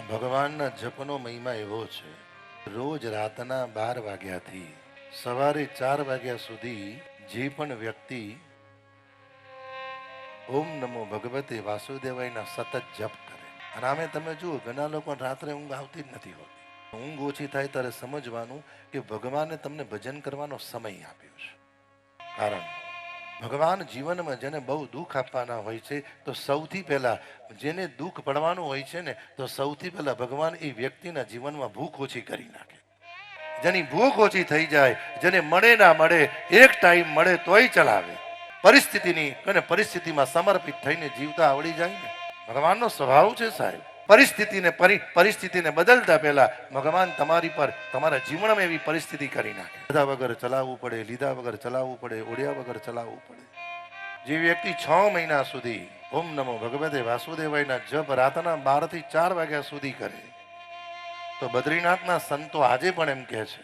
ભગવાનના જપનો મહિમા એવો છે. રોજ રાતના બાર વાગ્યાથી સવારે ચાર વાગ્યા સુધી જે પણ વ્યક્તિ ઓમ નમો ભગવતે વાસુદેવાયના સતત જપ કરે. અને આમે તમે જુઓ, ઘણા લોકો રાત્રે ઊંઘ આવતી જ નથી હોતી. ઊંઘ ઓછી થાય ત્યારે સમજવાનું કે ભગવાને તમને ભજન કરવાનો સમય આપ્યો છે. કારણ ભગવાન જીવનમાં જેને બહુ દુઃખ આપવાના હોય છે, તો સૌથી પહેલાં જેને દુઃખ પડવાનું હોય છે ને, તો સૌથી પહેલાં ભગવાન એ વ્યક્તિના જીવનમાં ભૂખ ઓછી કરી નાખે. જેની ભૂખ ઓછી થઈ જાય, જેને મળે ના મળે, એક ટાઈમ મળે તોય ચલાવે. પરિસ્થિતિની અને પરિસ્થિતિમાં સમર્પિત થઈને જીવતા આવડી જાય ને. ભગવાનનો સ્વભાવ છે સાહેબ. પરિસ્થિતિને પરી, પરિસ્થિતિને બદલતા પહેલા ભગવાન તમારી પર, તમારા જીવનમાં એવી પરિસ્થિતિ કરી નાખે. લીધા વગર ચલાવવું પડે, લીધા વગર ચલાવવું પડે ઓળ્યા વગર ચલાવવું પડે. જે વ્યક્તિ છ મહિના સુધી ઓમ નમો ભગવતે વાસુદેવાયના જપ રાતના બારથી ચાર વાગ્યા સુધી કરે, તો બદ્રીનાથના સંતો આજે પણ એમ કહે છે